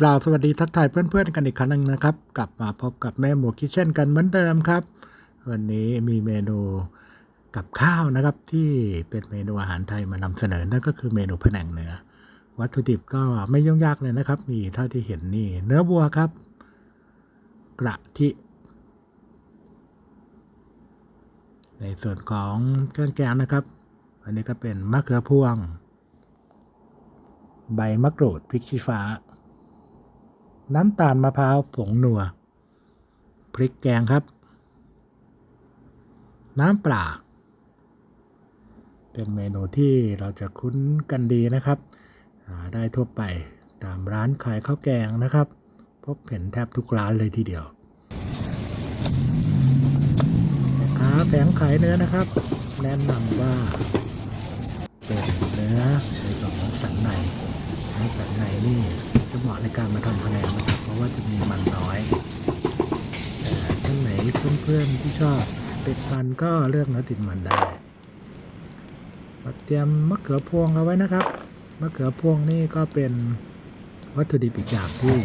กล่าวสวัสดีทักทายเพื่อนๆกันอีกครั้งหนึงนะครับ กลับมาพบกับแม่หมูคิเช่นกันเหมือนเดิมครับ วันนี้มีเมนูกับข้าวนะครับที่เป็นเมนูอาหารไทยมานำเสนอนั่นก็คือเมนูแผนงเนื้อ วัตถุดิบก็ไม่ยุ่งยากเลยนะครับ มีเท่าที่เห็นนี่เนื้อวัวครับ กระทิ ในส่วนของเครื่องแกงนะครับ อันนี้ก็เป็นมะเขือพวง ใบมะกรูดพริกชี้ฟ้า น้ำตาลมะพร้าวผงนัว พริกแกงครับ น้ำปลาเป็นเมนูที่เราจะคุ้นกันดีนะครับหาได้ทั่วไปตามร้านขายข้าวแกงนะครับ พบเห็นแทบทุกร้านเลยทีเดียวแม่ค้าแผงขายเนื้อนะครับ แนะนำว่าเป็นเนื้อในส่วนของสันในเนื้สันในนี่จะเหมาะในการมาทำคะแนน มันน้อยท่านไหนเพื่อนๆที่ชอบติดมันก็เลือกเนื้อติดมันได้มาเตรียมมะเขือพวงเอาไว้นะครับ มะเขือพวงนี่ก็เป็นวัตถุดิบอีกอย่างที่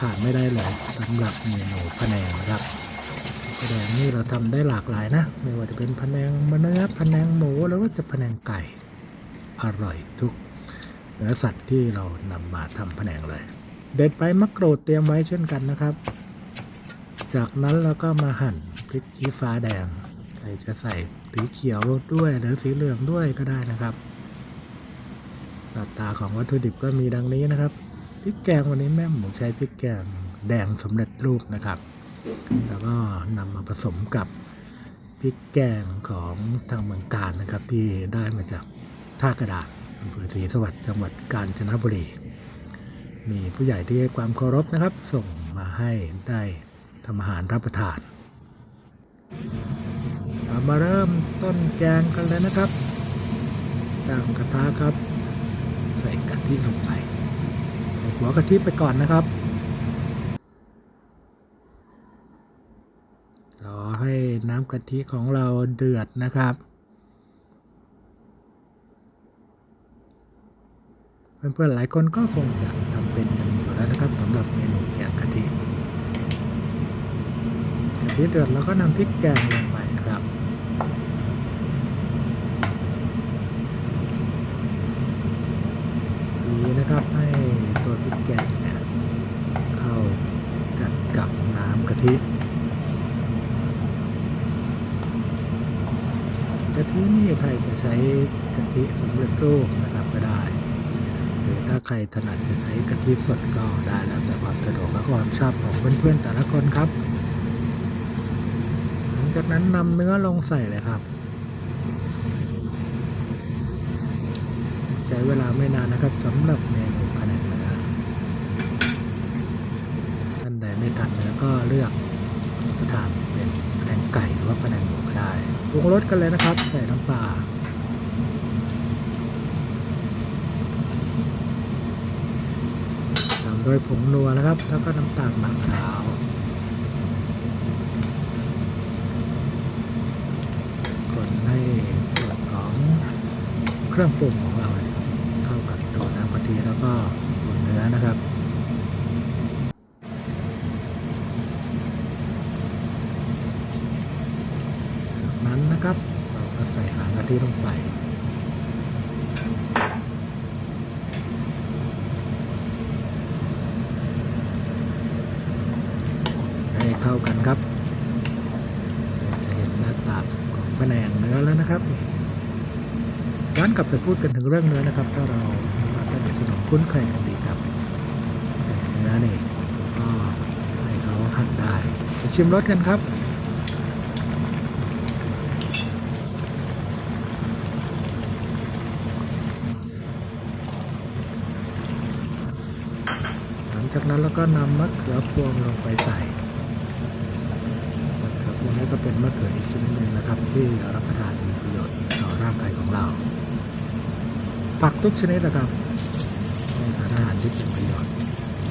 ขาดไม่ได้เลยสำหรับเมนูพะแนงนะครับพะแนงนี่เราทำได้หลากหลายนะ ไม่ว่าจะเป็นพะแนงมะเนื้อพะแนงหมูหรือว่าจะพะแนงไก่ อร่อยทุกเนื้อสัตว์ที่เรานำมาทำพะแนงเลย เด็ดไปมะกรูดเตรียมไว้เช่นกันนะครับ จากนั้นเราก็มาหั่นพริกชี้ฟ้าแดงใครจะใส่สีเขียวด้วยหรือสีเหลืองด้วยก็ได้นะครับหน้าตาของวัตถุดิบก็มีดังนี้นะครับพริกแกงวันนี้แม่หมูใช้พริกแกงแดงสำเร็จรูปนะครับ แล้วก็นำมาผสมกับพริกแกงของทางเมืองการนะครับ ที่ได้มาจากท่ากระดาษอำเภอศรีสวัสดิ์จังหวัดกาญจนบุรี มีผู้ใหญ่ที่ให้ความเคารพนะครับ ส่งมาให้ได้ทำอาหารรับประทานเรามาเริ่มต้นแกงกันเลยนะครับตั้งกระทะครับ ใส่กะทิลงไปใส่หัวกะทิไปก่อนนะครับรอให้น้ำกะทิของเราเดือดนะครับ เพื่อนๆหลายคนก็คงจะทำเป็นอยู่แล้วนะครับสำหรับเมนูแกงกะทิกะทิเดือดแล้วก็นำพริกแกงลงไปนะครับดีนะครับให้ตัวพริกแกงเนี่ยเข้ากันกับน้ำกะทิกะทินี่ใครจะใช้กะทิสำเร็จรูปนะครับ ถ้าใครถนัดจะใช้กะทิสดก็ได้แล้วแต่ความสะดวกและความชอบของเพื่อนๆแต่ละคนครับ หลังจากนั้นนำเนื้อลงใส่เลยครับ ใช้เวลาไม่นานนะครับสำหรับเมนูพะแนงเนื้อท่านใดไม่ทานเนื้อก็เลือกรับประทานเป็นพะแนงไก่หรือว่าพะแนงหมูก็ได้ปรุงรสกันเลยนะครับ ใส่น้ำปลา ตามด้วยผงนัวนะครับ แล้วก็น้ำตาลมะพร้าวคนให้ส่วนของเครื่องปรุงของเราเนี่ยเข้ากับตัวน้ำกะทิแล้วก็ตัวเนื้อนะครับจากนั้นนะครับ เราก็ใส่หางกะทิลงไป ให้เข้ากัน ครับจะเห็นหน้าตาของแผนงเนื้อแล้วนะครับย้อนกลับไปพูดกันถึงเรื่องเนื้อนะครับ ถ้าเรามาสนิทสนมคุ้นเคยกันดีครับเนื้อนี่ก็ให้เขาหั่นได้ไปชิมรสกันครับหลังจากนั้นเราก็นำมะเขือพวงลงไปใส่ มะเขือพวงนี้ก็เป็นมะเขืออีกชนิดหนึ่งนะครับ ที่รับประทานมีประโยชน์ต่อร่างกายของเรา ผักทุกชนิดนะครับในทานอาหารที่เป็นประโยชน์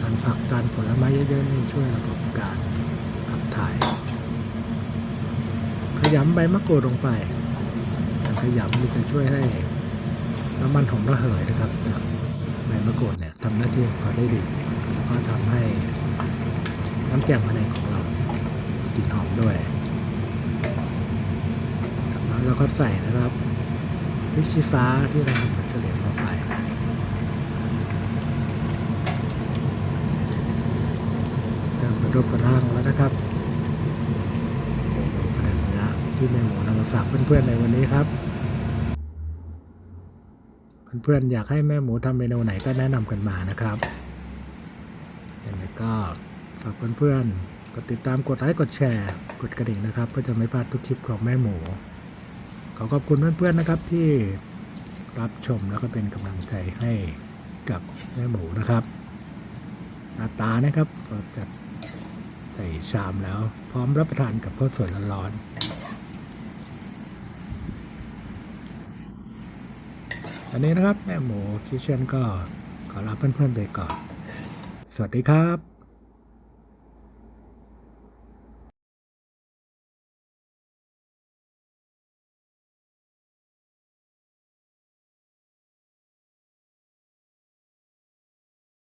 ทานผักทานผลไม้เยอะๆนี่ช่วยระบบการขับถ่าย ขยำใบมะกรูดลงไปการขยำนี่จะช่วยให้น้ำมันหอมระเหยนะครับจากใบมะกรูดเนี่ยทำหน้าที่ของเขาได้ดีก็ทำให้น้ำแกงพะแนของเรากลิ่นหอมด้วย จากนั้นเราก็ใส่นะครับพริกชี้ฟ้าที่เราทำเป็นเฉลี่ยลงไปจะมารูปประร่งแล้วนะครับเมนูประเด็นเนื้อที่แม่หมูนำมาฝากเพื่อนๆในวันนี้ครับ เพื่อนๆอยากให้แม่หมูทำเมนูไหนก็แนะนำกันมานะครับยังไงก็ฝากเพื่อนๆกดติดตามกดไลค์กดแชร์ กดกระดิ่งนะครับ เพื่อจะไม่พลาดทุกคลิปของแม่หมู อขอบคุณเพื่อนๆนะครับที่รับชมแล้วก็เป็นกำลังใจให้กับแม่หมูนะครับหน้าตานะครับก็จัดใส่ชามแล้ว พร้อมรับประทานกับข้าวสวยร้อนๆอันนี้นะครับแม่หมูคิเชนก็ขอลาเพื่อนๆไปก่อน สวัสดีครับ